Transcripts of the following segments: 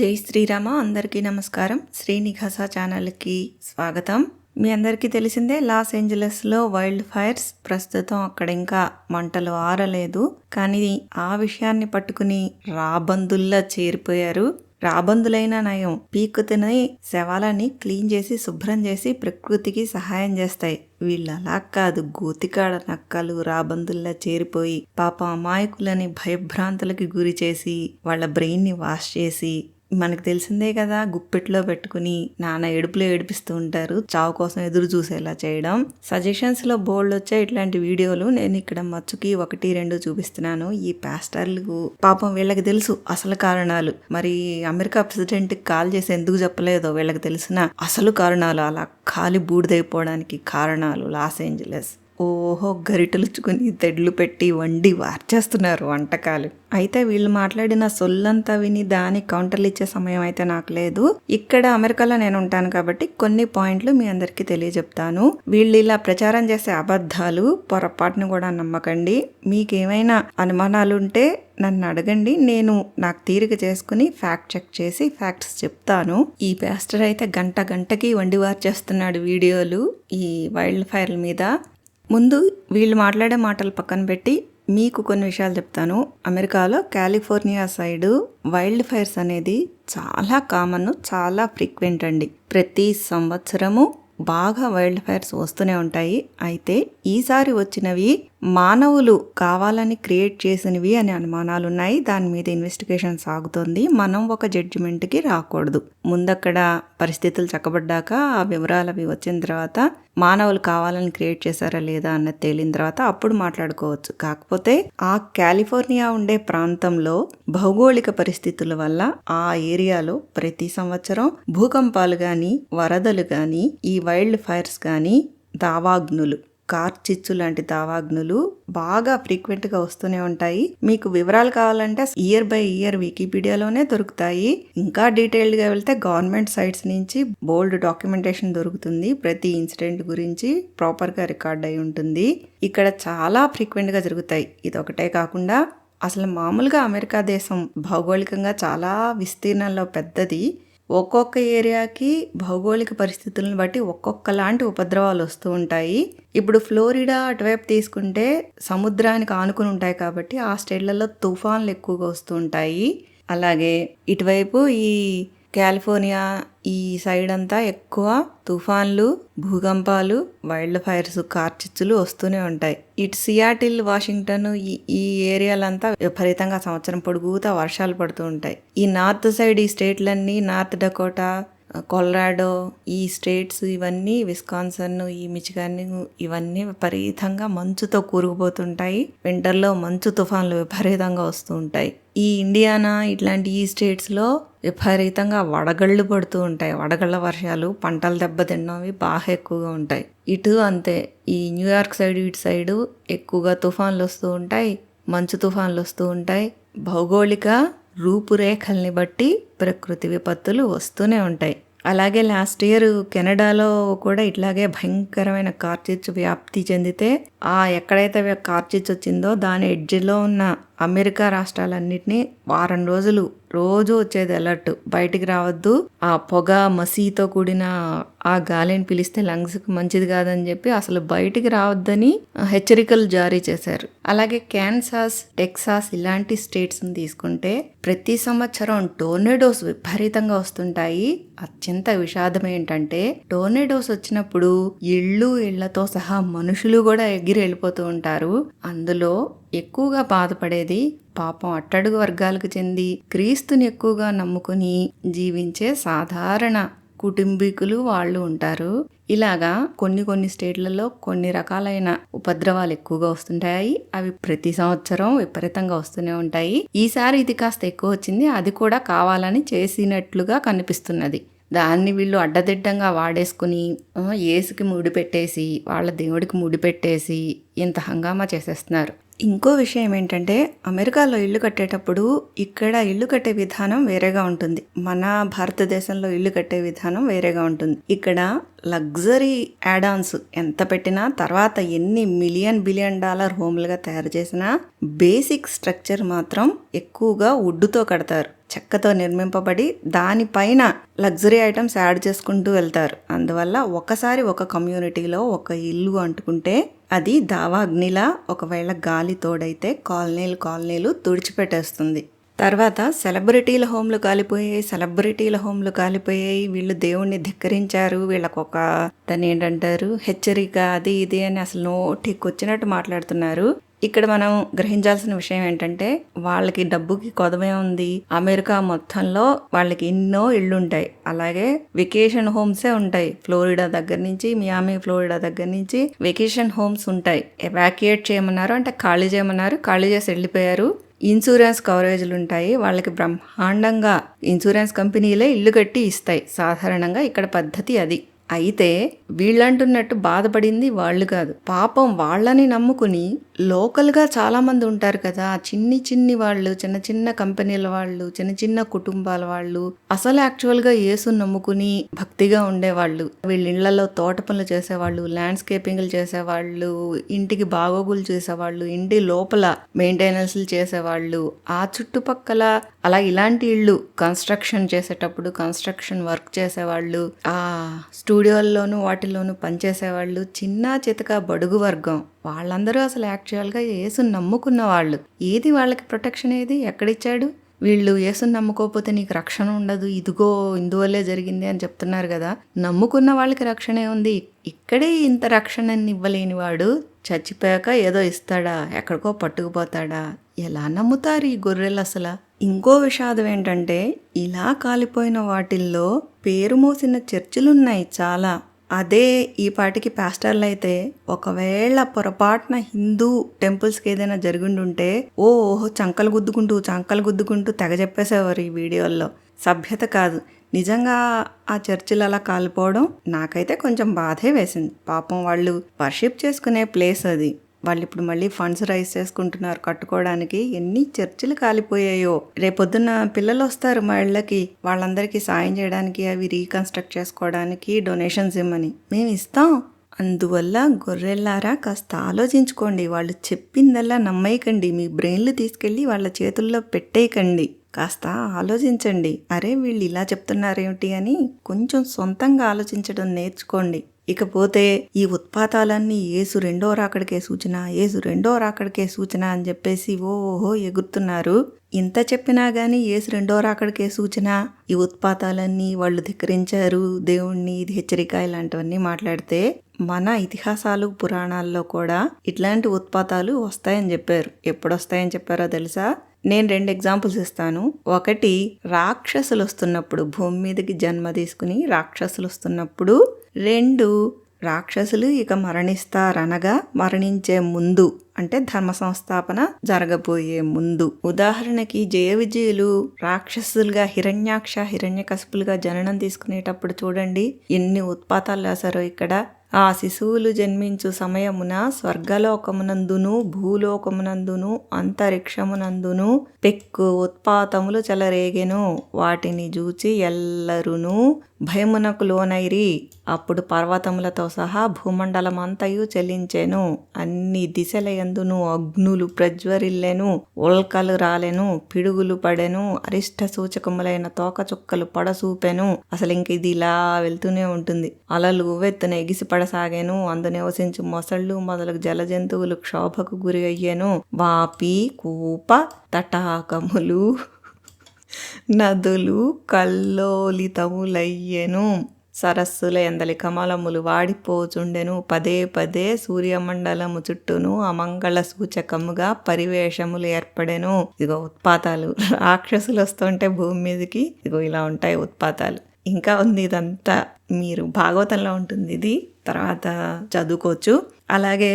జై శ్రీరామ అందరికీ నమస్కారం. శ్రీనిఘాస ఛానల్కి స్వాగతం. మీ అందరికీ తెలిసిందే లాస్ ఏంజలస్లో వైల్డ్ ఫైర్స్ ప్రస్తుతం అక్కడ ఇంకా మంటలు ఆరలేదు. కానీ ఆ విషయాన్ని పట్టుకుని రాబందుల్లా చేరిపోయారు. రాబందులైన నయం పీకు తిని శవాలని క్లీన్ చేసి శుభ్రం చేసి ప్రకృతికి సహాయం చేస్తాయి. వీళ్ళు అలా కాదు గోతికాడ నక్కలు రాబందుల్లా చేరిపోయి పాప అమాయకులని భయభ్రాంతులకి గురి చేసి వాళ్ళ బ్రెయిన్ని వాష్ చేసి మనకు తెలిసిందే కదా గుప్పెట్లో పెట్టుకుని నాన్న ఏడుపులో ఏడిపిస్తూ ఉంటారు. చావు కోసం ఎదురు చూసేలా చేయడం. సజెషన్స్లో బోల్డ్ వచ్చే ఇట్లాంటి వీడియోలు నేను ఇక్కడ మచ్చుకి ఒకటి రెండు చూపిస్తున్నాను. ఈ పాస్టర్లకు పాపం వీళ్ళకి తెలుసు అసలు కారణాలు. మరి అమెరికా ప్రెసిడెంట్ కాల్ చేసి ఎందుకు చెప్పలేదో వీళ్ళకి తెలిసిన అసలు కారణాలు. అలా ఖాళీ బూడిదైపోవడానికి కారణాలు. Los Angeles. ఓహో గరిటలుచుకుని తెడ్లు పెట్టి వండి వార్చేస్తున్నారు వంటకాలు. అయితే వీళ్ళు మాట్లాడిన సొల్లంతా విని దాని కౌంటర్లు ఇచ్చే సమయం అయితే నాకు లేదు. ఇక్కడ అమెరికాలో నేను ఉంటాను కాబట్టి కొన్ని పాయింట్లు మీ అందరికీ తెలియజెప్తాను. వీళ్ళు ఇలా ప్రచారం చేసే అబద్ధాలు పొరపాటును కూడా నమ్మకండి. మీకేమైనా అనుమానాలు ఉంటే నన్ను అడగండి. నేను నాకు తీరిక చేసుకుని ఫ్యాక్ట్ చెక్ చేసి ఫ్యాక్ట్స్ చెప్తాను. ఈ పాస్టర్ అయితే గంట గంటకి వండి వార్చేస్తున్నాడు వీడియోలు ఈ వైల్డ్ ఫైర్ల మీద. ముందు వీళ్ళు మాట్లాడే మాటలు పక్కన పెట్టి మీకు కొన్ని విషయాలు చెప్తాను. అమెరికాలో కాలిఫోర్నియా సైడు వైల్డ్ ఫైర్స్ అనేది చాలా కామన్ చాలా ఫ్రీక్వెంట్ అండి. ప్రతి సంవత్సరము బాగా వైల్డ్ ఫైర్స్ వస్తూనే ఉంటాయి. అయితే ఈసారి వచ్చినవి మానవులు కావాలని క్రియేట్ చేసినవి అనే అనుమానాలు ఉన్నాయి దాని మీద ఇన్వెస్టిగేషన్ సాగుతోంది. మనం ఒక జడ్జిమెంట్కి రాకూడదు. ముందక్కడ పరిస్థితులు చక్కబడ్డాక ఆ వివరాలు అవి వచ్చిన తర్వాత మానవులు కావాలని క్రియేట్ చేశారా లేదా అన్నది తేలిన తర్వాత అప్పుడు మాట్లాడుకోవచ్చు. కాకపోతే ఆ కాలిఫోర్నియా ఉండే ప్రాంతంలో భౌగోళిక పరిస్థితుల వల్ల ఆ ఏరియాలో ప్రతి సంవత్సరం భూకంపాలు కానీ వరదలు కానీ ఈ వైల్డ్ ఫైర్స్ కానీ దావాగ్నులు కార్చిచ్చు లాంటి దావాగ్నులు బాగా ఫ్రీక్వెంట్గా వస్తూనే ఉంటాయి. మీకు వివరాలు కావాలంటే ఇయర్ బై ఇయర్ వికీపీడియాలోనే దొరుకుతాయి. ఇంకా డీటెయిల్డ్గా వెళ్తే గవర్నమెంట్ సైట్స్ నుంచి బోల్డ్ డాక్యుమెంటేషన్ దొరుకుతుంది. ప్రతి ఇన్సిడెంట్ గురించి ప్రాపర్గా రికార్డ్ అయి ఉంటుంది. ఇక్కడ చాలా ఫ్రీక్వెంట్గా జరుగుతాయి. ఇది ఒకటే కాకుండా అసలు మామూలుగా అమెరికా దేశం భౌగోళికంగా చాలా విస్తీర్ణంలో పెద్దది. ఒక్కొక్క ఏరియాకి భౌగోళిక పరిస్థితులను బట్టి ఒక్కొక్కలాంటి ఉపద్రవాలు వస్తూ ఉంటాయి. ఇప్పుడు ఫ్లోరిడా అటువైపు తీసుకుంటే సముద్రానికి ఆనుకుని ఉంటాయి కాబట్టి ఆ స్టేట్లలో తుఫాన్లు ఎక్కువగా వస్తూ ఉంటాయి. అలాగే ఇటువైపు ఈ కాలిఫోర్నియా ఈ సైడ్ అంతా ఎక్కువ తుఫాన్లు భూకంపాలు వైల్డ్ ఫైర్స్ కార్చిచ్చులు వస్తూనే ఉంటాయి. ఇటు సియాటిల్ వాషింగ్టన్ ఈ ఈ ఏరియాలంతా విపరీతంగా సంవత్సరం పొడుగుతా వర్షాలు పడుతూ ఉంటాయి. ఈ నార్త్ సైడ్ ఈ స్టేట్లన్నీ నార్త్ డకోటా కొలరాడో ఈ స్టేట్స్ ఇవన్నీ విస్కాన్సన్ ఈ మిచిగాన్ ఇవన్నీ విపరీతంగా మంచుతో కూరుకుపోతుంటాయి. వింటర్లో మంచు తుఫాన్లు విపరీతంగా వస్తూ ఉంటాయి. ఈ ఇండియానా ఇట్లాంటి ఈ స్టేట్స్లో విపరీతంగా వడగళ్ళు పడుతూ ఉంటాయి. వడగళ్ళ వర్షాలు పంటలు దెబ్బతిన్నవి బాగా ఎక్కువగా ఉంటాయి. ఇటు అంతే. ఈ న్యూయార్క్ సైడ్ ఇటు సైడు ఎక్కువగా తుఫాన్లు వస్తూ ఉంటాయి. మంచు తుఫాన్లు వస్తూ ఉంటాయి. భౌగోళిక రూపురేఖల్ని బట్టి ప్రకృతి విపత్తులు వస్తూనే ఉంటాయి. అలాగే లాస్ట్ ఇయర్ కెనడాలో కూడా ఇట్లాగే భయంకరమైన కార్చిచ్చు వ్యాప్తి చెందితే ఆ ఎక్కడైతే కార్చిచ్చు వచ్చిందో దాని ఎడ్జ్లో ఉన్న అమెరికా రాష్ట్రాలన్నింటినీ వారం రోజులు రోజు వచ్చేది అలర్ట్ బయటికి రావద్దు. ఆ పొగ మసీతో కూడిన ఆ గాలిని పిలిస్తే లంగ్స్కి మంచిది కాదని చెప్పి అసలు బయటికి రావద్దని హెచ్చరికలు జారీ చేశారు. అలాగే క్యాన్సాస్ టెక్సాస్ ఇలాంటి స్టేట్స్ని తీసుకుంటే ప్రతి సంవత్సరం టోర్నేడోస్ విపరీతంగా వస్తుంటాయి. అత్యంత విషాదం ఏంటంటే టోర్నేడోస్ వచ్చినప్పుడు ఇళ్ళు ఇళ్ళతో సహా మనుషులు కూడా ఎగిరి వెళ్ళిపోతూ ఉంటారు. అందులో ఎక్కువగా బాధపడేది పాపం అట్టడుగు వర్గాలకు చెంది క్రీస్తుని ఎక్కువగా నమ్ముకుని జీవించే సాధారణ కుటుంబీకులు వాళ్ళు ఉంటారు. ఇలాగా కొన్ని కొన్ని స్టేట్లలో కొన్ని రకాలైన ఉపద్రవాలు ఎక్కువగా వస్తుంటాయి. అవి ప్రతి సంవత్సరం విపరీతంగా వస్తూనే ఉంటాయి. ఈసారి ఇది కాస్త ఎక్కువ వచ్చింది. అది కూడా కావాలని చేసినట్లుగా కనిపిస్తున్నది. దాన్ని వీళ్ళు అడ్డదిడ్డంగా వాడేసుకుని ఏసుకి ముడి పెట్టేసి వాళ్ళ దేవుడికి ముడి పెట్టేసి ఇంత హంగామా చేసేస్తున్నారు. ఇంకో విషయం ఏంటంటే అమెరికాలో ఇల్లు కట్టేటప్పుడు ఇక్కడ ఇల్లు కట్టే విధానం వేరేగా ఉంటుంది. మన భారతదేశంలో ఇల్లు కట్టే విధానం వేరేగా ఉంటుంది. ఇక్కడ లగ్జరీ యాడాన్స్ ఎంత పెట్టినా తర్వాత ఎన్ని మిలియన్ బిలియన్ డాలర్ హోమ్లుగా తయారు చేసినా బేసిక్ స్ట్రక్చర్ మాత్రం ఎక్కువగా వుడ్డుతో కడతారు. చెక్కతో నిర్మింపబడి దానిపైన లగ్జరీ ఐటమ్స్ యాడ్ చేసుకుంటూ వెళ్తారు. అందువల్ల ఒకసారి ఒక కమ్యూనిటీలో ఒక ఇల్లు అంటుకుంటే అది దావాగ్నిలా ఒకవేళ గాలి తోడైతే కాలనీలు కాలనీలు తుడిచిపెట్టేస్తుంది. తర్వాత సెలబ్రిటీల హోమ్లు కాలిపోయాయి సెలబ్రిటీల హోమ్లు కాలిపోయాయి. వీళ్ళు దేవుణ్ణి ధిక్కరించారు. వీళ్ళకు ఒక దాన్ని ఏంటంటారు? హెచ్చరిక అది ఇది అని అసలు నోటికి వచ్చినట్టు మాట్లాడుతున్నారు. ఇక్కడ మనం గ్రహించాల్సిన విషయం ఏంటంటే వాళ్ళకి డబ్బుకి కొదవే ఉంది. అమెరికా మొత్తంలో వాళ్ళకి ఎన్నో ఇళ్ళు ఉంటాయి అలాగే వెకేషన్ హోమ్సే ఉంటాయి. ఫ్లోరిడా దగ్గర నుంచి మియామి ఫ్లోరిడా దగ్గర నుంచి వెకేషన్ హోమ్స్ ఉంటాయి. ఎవాక్యుయేట్ చేయమన్నారు అంటే ఖాళీ చేయమన్నారు. ఖాళీ చేసి వెళ్ళిపోయారు. ఇన్సూరెన్స్ కవరేజ్లు ఉంటాయి. వాళ్ళకి బ్రహ్మాండంగా ఇన్సూరెన్స్ కంపెనీలే ఇల్లు కట్టి ఇస్తాయి. సాధారణంగా ఇక్కడ పద్ధతి అది. అయితే వీళ్ళంటున్నట్టు బాధపడింది వాళ్ళు కాదు. పాపం వాళ్ళని నమ్ముకుని లోకల్గా చాలామంది ఉంటారు కదా చిన్ని చిన్ని వాళ్ళు చిన్న చిన్న కంపెనీల వాళ్ళు చిన్న చిన్న కుటుంబాల వాళ్ళు అసలు యాక్చువల్గా యేసు నమ్ముకుని భక్తిగా ఉండేవాళ్ళు. వీళ్ళ ఇళ్ళలో తోట పనులు చేసేవాళ్ళు ల్యాండ్స్కేపింగ్లు చేసేవాళ్ళు ఇంటికి బాగోగులు చేసేవాళ్ళు ఇంటి లోపల మెయింటెనెన్స్లు చేసేవాళ్ళు. ఆ చుట్టుపక్కల అలా ఇలాంటి ఇళ్ళు కన్స్ట్రక్షన్ చేసేటప్పుడు కన్స్ట్రక్షన్ వర్క్ చేసేవాళ్ళు. ఆ స్టూడియోల్లోనూ వాటిల్లోనూ పనిచేసేవాళ్ళు. చిన్న చితక బడుగు వర్గం. వాళ్ళందరూ అసలు యాక్చువల్గా యేసుని నమ్ముకున్న వాళ్ళు ఏది వాళ్ళకి ప్రొటెక్షన్ ఏది? ఎక్కడిచ్చాడు? వీళ్ళు యేసుని నమ్ముకోకపోతే నీకు రక్షణ ఉండదు. ఇదిగో ఇందువల్లే జరిగింది అని చెప్తున్నారు కదా. నమ్ముకున్న వాళ్ళకి రక్షణే ఉంది. ఇక్కడే ఇంత రక్షణని ఇవ్వలేని వాడు చచ్చిపోయాక ఏదో ఇస్తాడా? ఎక్కడికో పట్టుకుపోతాడా? ఎలా నమ్ముతారు ఈ గొర్రెలు అసలు? ఇంకో విషాదం ఏంటంటే ఇలా కాలిపోయిన వాటిల్లో పేరు మోసిన చర్చిలున్నాయి చాలా. అదే ఈ పాటికి పాస్టర్లు అయితే ఒకవేళ పొరపాటున హిందూ టెంపుల్స్కి ఏదైనా జరిగిండుంటే ఓ ఓహో చంకలు గుద్దుకుంటూ చంకలు గుద్దుకుంటూ తెగ చెప్పేసేవారు ఈ వీడియోల్లో. సభ్యత కాదు. నిజంగా ఆ చర్చిలు అలా కాలిపోవడం నాకైతే కొంచెం బాధే వేసింది. పాపం వాళ్ళు వర్షిప్ చేసుకునే ప్లేస్ అది. వాళ్ళు ఇప్పుడు మళ్ళీ ఫండ్స్ రైజ్ చేసుకుంటున్నారు కట్టుకోవడానికి. ఎన్ని చర్చిలు కాలిపోయాయో. రేపొద్దున పిల్లలు వస్తారు మా ఇళ్ళకి. వాళ్ళందరికీ సాయం చేయడానికి అవి రీకన్స్ట్రక్ట్ చేసుకోవడానికి డొనేషన్స్ ఇమ్మని. మేము ఇస్తాం. అందువల్ల గొర్రెల్లారా కాస్త ఆలోచించుకోండి. వాళ్ళు చెప్పిందల్లా నమ్మేయకండి. మీ బ్రెయిన్లు తీసుకెళ్ళి వాళ్ళ చేతుల్లో పెట్టేయకండి. కాస్త ఆలోచించండి. అరే వీళ్ళు ఇలా చెప్తున్నారేమిటి అని కొంచెం సొంతంగా ఆలోచించడం నేర్చుకోండి. ఇకపోతే ఈ ఉత్పాతాలన్నీ ఏసు రెండో రాకడికే సూచన ఏసు రెండో రాకడికే సూచన అని చెప్పేసి ఓహో ఎగురుతున్నారు. ఇంత చెప్పినా గానీ ఏసు రెండో రాకడికే సూచన? ఈ ఉత్పాతాలన్నీ వాళ్ళు ధిక్కరించారు. దేవుణ్ణి ఇది హెచ్చరిక ఇలాంటివన్నీ మాట్లాడితే మన ఇతిహాసాలు పురాణాల్లో కూడా ఇట్లాంటి ఉత్పాతాలు వస్తాయని చెప్పారు. ఎప్పుడొస్తాయని చెప్పారో తెలుసా? నేను రెండు ఎగ్జాంపుల్స్ ఇస్తాను. ఒకటి రాక్షసులు వస్తున్నప్పుడు భూమి మీదకి జన్మ తీసుకుని రాక్షసులు వస్తున్నప్పుడు రెండు రాక్షసులు ఇక మరణిస్తారనగా మరణించే ముందు అంటే ధర్మ సంస్థాపన జరగబోయే ముందు. ఉదాహరణకి జయ విజయులు రాక్షసులుగా హిరణ్యాక్ష హిరణ్యకశపులుగా జననం తీసుకునేటప్పుడు చూడండి ఎన్ని ఉత్పాతాలు రాశారో ఇక్కడ. ఆ శిశువులు జన్మించు సమయమున స్వర్గలోకమునందును భూలోకమునందును అంతరిక్షమునందును పెక్కు ఉత్పాతములు చెలరేగెను. వాటిని చూచి ఎల్లరును భయమునకు లోనైరి. అప్పుడు పర్వతములతో సహా భూమండలమంతయు చెలించెను. అన్ని దిశలయందును అగ్నులు ప్రజ్వరిల్లెను ఉల్కలు రాలెను పిడుగులు పడెను అరిష్ట సూచకములైన తోకచుక్కలు పడసూపెను. అసలు ఇంక ఇది ఇలా వెళ్తూనే ఉంటుంది. అలలు ఉవ్వెత్తున ఎగిసిపడసాగాను అందు నివసించు మొసళ్ళు మొదలగు జల జంతువులు క్షోభకు గురి అయ్యాను వాపి కూప తటాకములు నదులు కల్లోలితములయ్యెను. సరస్సుల ఎందలి కమలములు వాడిపోచుండెను. పదే పదే సూర్యమండలము చుట్టూను అమంగళ సూచకముగా పరివేషములు ఏర్పడెను. ఇదిగో ఉత్పాతాలు. రాక్షసులు వస్తుంటే భూమి మీదకి ఇదిగో ఇలా ఉంటాయి ఉత్పాతాలు. ఇంకా ఉంది ఇదంతా. మీరు భాగవతంలో ఉంటుంది ఇది. తర్వాత చదువుకోవచ్చు. అలాగే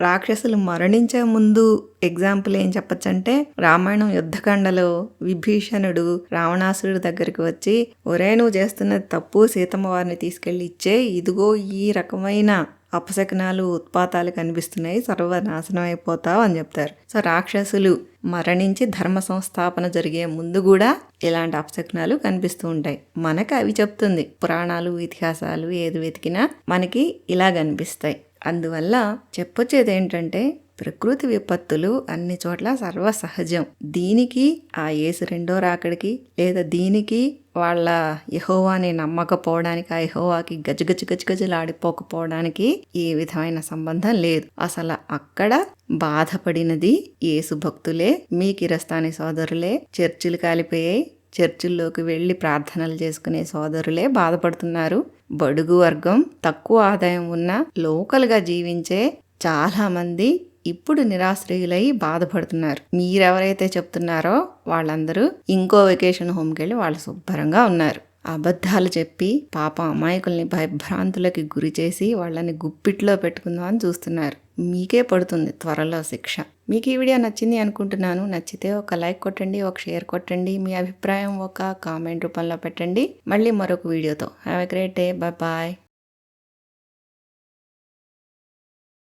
రాక్షసులు మరణించే ముందు ఎగ్జాంపుల్ ఏం చెప్పచ్చంటే రామాయణం యుద్ధకాండలో విభీషణుడు రావణాసురుడి దగ్గరికి వచ్చి ఒరే నువ్వు చేస్తున్నది తప్పు సీతమ్మ వారిని తీసుకెళ్ళి ఇచ్చే ఇదిగో ఈ రకమైన అపశకనాలు ఉత్పాతాలు కనిపిస్తున్నాయి సర్వనాశనం అయిపోతావు అని చెప్తారు. సో రాక్షసులు మరణించి ధర్మ సంస్థాపన జరిగే ముందు కూడా ఇలాంటి అపశకనాలు కనిపిస్తూ ఉంటాయి. మనకు అవి చెప్తుంది. పురాణాలు ఇతిహాసాలు ఏది వెతికినా మనకి ఇలా కనిపిస్తాయి. అందువల్ల చెప్పొచ్చేది ఏంటంటే ప్రకృతి విపత్తులు అన్ని చోట్ల సర్వసహజం. దీనికి ఆ ఏసు రెండో రాకడికి లేదా దీనికి వాళ్ళ యహోవాని నమ్మకపోవడానికి ఆ యహోవాకి గజగజ గజగజలాడిపోకపోవడానికి ఏ విధమైన సంబంధం లేదు. అసలు అక్కడ బాధపడినది యేసు భక్తులే మీ కిరస్తాని సోదరులే చర్చిలు కాలిపోయాయి చర్చిల్లోకి వెళ్ళి ప్రార్థనలు చేసుకునే సోదరులే బాధపడుతున్నారు. బడుగు వర్గం తక్కువ ఆదాయం ఉన్న లోకల్గా జీవించే చాలామంది ఇప్పుడు నిరాశ్రయులై బాధపడుతున్నారు. మీరెవరైతే చెప్తున్నారో వాళ్ళందరూ ఇంకో వెకేషన్ హోమ్కి వెళ్ళి వాళ్ళు శుభ్రంగా ఉన్నారు. అబద్ధాలు చెప్పి పాప అమాయకుల్ని భయభ్రాంతులకి గురి చేసి వాళ్ళని గుప్పిట్లో పెట్టుకుందామని చూస్తున్నారు. మీకే పడుతుంది త్వరలో శిక్ష. మీకు ఈ వీడియో నచ్చింది అనుకుంటున్నాను. నచ్చితే ఒక లైక్ కొట్టండి ఒక షేర్ కొట్టండి మీ అభిప్రాయం ఒక కామెంట్ రూపంలో పెట్టండి. మళ్ళీ మరొక వీడియోతో. Have a great day. Bye bye.